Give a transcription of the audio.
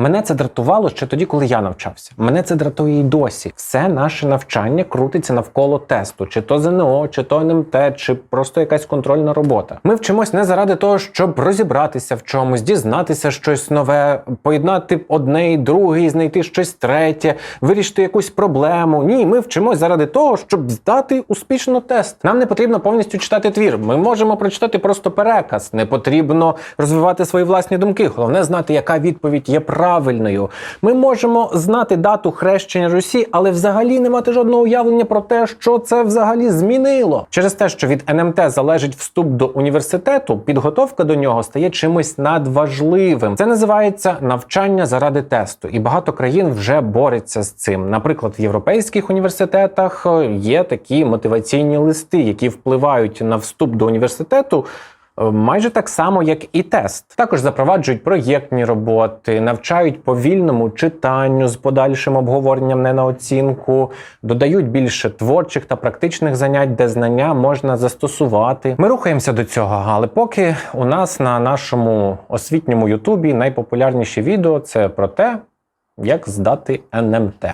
Мене це дратувало ще тоді, коли я навчався. Мене це дратує і досі. Все наше навчання крутиться навколо тесту, чи то ЗНО, чи то НМТ, чи просто якась контрольна робота. Ми вчимось не заради того, щоб розібратися в чомусь, дізнатися щось нове, поєднати одне і друге, і знайти щось третє, вирішити якусь проблему. Ні, ми вчимось заради того, щоб здати успішно тест. Нам не потрібно повністю читати твір. Ми можемо прочитати просто переказ. Не потрібно розвивати свої власні думки. Головне знати, яка відповідь є правильною. Ми можемо знати дату хрещення Русі, але взагалі не мати жодного уявлення про те, що це взагалі змінило. Через те, що від НМТ залежить вступ до університету, підготовка до нього стає чимось надважливим. Це називається навчання заради тесту, і багато країн вже бореться з цим. Наприклад, в європейських університетах е, є такі мотиваційні листи, які впливають на вступ до університету. Е, Майже так само, як і тест. Також запроваджують проєктні роботи, навчають повільному читанню з подальшим обговоренням не на оцінку, додають більше творчих та практичних занять, де знання можна застосувати. Ми рухаємося до цього, але поки у нас на нашому освітньому Ютубі найпопулярніші відео це про те, як здати НМТ.